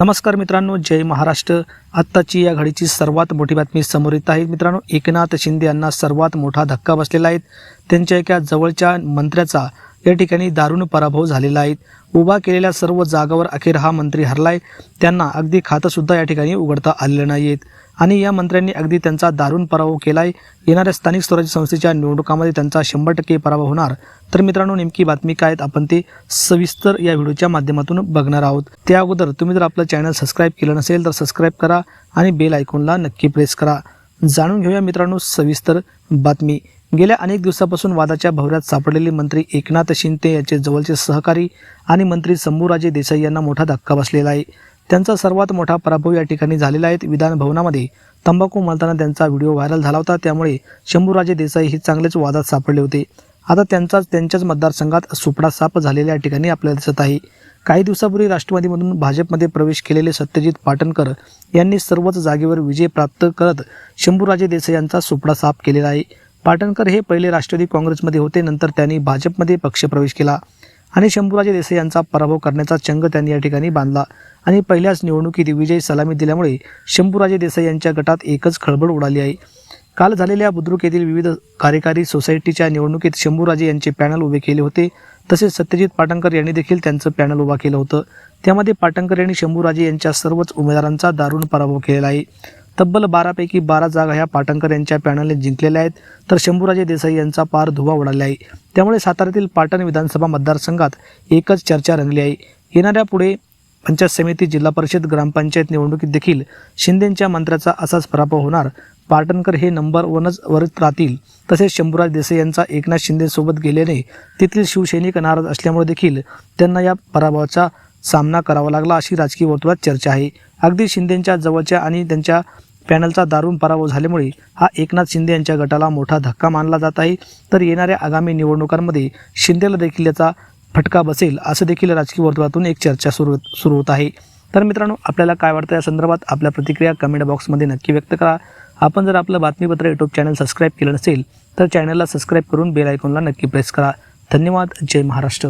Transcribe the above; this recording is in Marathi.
नमस्कार मित्रांनो जय महाराष्ट्र. आत्ताची या घडीची सर्वात मोठी बातमी समोर येत आहे. मित्रांनो एकनाथ शिंदे यांना सर्वात मोठा धक्का बसलेला आहे. त्यांच्या एका जवळच्या मंत्र्याचा या ठिकाणी दारुण पराभव झालेला आहे. उभा केलेल्या सर्व जागावर अखेर हा मंत्री हरलाय. त्यांना अगदी खातंसुद्धा या ठिकाणी उघडता आलेलं नाही आहेत आणि या मंत्र्यांनी अगदी त्यांचा दारुण पराभव केलाय. येणाऱ्या स्थानिक स्वराज्य संस्थेच्या निवडणुकामध्ये त्यांचा शंभर टक्के पराभव होणार. तर मित्रांनो नेमकी बातमी काय आहेत आपण ते सविस्तर या व्हिडिओच्या माध्यमातून बघणार आहोत. त्या अगोदर तुम्ही जर आपलं चॅनल सबस्क्राईब केलं नसेल तर सबस्क्राईब करा आणि बेल आयकॉनला नक्की प्रेस करा. जाणून घेऊया मित्रांनो सविस्तर बातमी. गेल्या अनेक दिवसापासून वादाच्या भवऱ्यात सापडलेले मंत्री एकनाथ शिंदे यांचे जवळचे सहकारी आणि मंत्री शंभूराजे देसाई यांना मोठा धक्का बसलेला आहे. त्यांचा सर्वात मोठा पराभव या ठिकाणी झालेला आहे. विधान भवनामध्ये तंबाखू मारताना त्यांचा व्हिडिओ व्हायरल झाला होता. त्यामुळे शंभूराजे देसाई हे चांगलेच वादात सापडले होते. आता त्यांचाच त्यांच्याच मतदारसंघात सुपडा साप झालेल्या या ठिकाणी आपल्याला दिसत आहे. काही दिवसापूर्वी राष्ट्रवादीमधून भाजपमध्ये प्रवेश केलेले सत्यजित पाटणकर यांनी सर्वच जागेवर विजय प्राप्त करत शंभूराजे देसाई यांचा सुपडा साफ केलेला आहे. पाटणकर हे पहिले राष्ट्रवादी काँग्रेसमध्ये होते. नंतर त्यांनी भाजपमध्ये पक्षप्रवेश केला. आणि शंभूराजे देसाई यांचा पराभव करण्याचा चंग त्यांनी या ठिकाणी बांधला. आणि पहिल्याच निवडणुकीत विजयी सलामी दिल्यामुळे शंभूराजे देसाई यांच्या गटात एकच खळबळ उडाली आहे. काल झालेल्या बुद्रुक येथील विविध कार्यकारी सोसायटीच्या निवडणुकीत शंभूराजे यांचे पॅनल उभे केले होते. तसेच सत्यजित पाटणकर यांनी देखील त्यांचं पॅनल उभा केलं होतं. त्यामध्ये पाटणकर यांनी शंभूराजे यांच्या सर्वच उमेदवारांचा दारुण पराभव केलेला आहे. तब्बल बारापैकी बारा जागा ह्या पाटणकर यांच्या पॅनलने जिंकलेल्या आहेत. तर शंभूराजे देसाई यांचा पार धुवा उडाला आहे. त्यामुळे साताऱ्यातील पाटण विधानसभा मतदारसंघात एकच चर्चा रंगली आहे. येणाऱ्या पुढे पंचायत समिती जिल्हा परिषद ग्रामपंचायत निवडणुकीत देखील शिंदेंच्या मंत्र्याचा असाच पराभव होणार. पाटणकर हे नंबर वनच वरच राहतील. तसेच शंभूराज देसाई यांचा एकनाथ शिंदेसोबत गेल्याने तेथील शिवसैनिक नाराज असल्यामुळे देखील त्यांना या पराभवाचा सामना करावा लागला अशी राजकीय वर्तुळात चर्चा आहे. अगदी शिंदेंच्या जवळच्या आणि त्यांच्या पॅनलचा दारुण पराभव झाल्यामुळे हा एकनाथ शिंदे यांच्या गटाला मोठा धक्का मानला जात आहे. तर येणाऱ्या आगामी निवडणुकांमध्ये शिंदेला देखील याचा फटका बसेल असं देखील राजकीय वर्तुळातून एक चर्चा सुरू सुरू होत आहे. तर मित्रांनो आपल्याला काय वाटतं या संदर्भात? आपल्या प्रतिक्रिया कमेंट बॉक्समध्ये नक्की व्यक्त करा. आपण जर आपलं बातमीपत्र यूट्यूब चॅनल सबस्क्राईब केलं नसेल तर चॅनलला सबस्क्राईब करून बेल आयकॉनला नक्की प्रेस करा. धन्यवाद. जय महाराष्ट्र.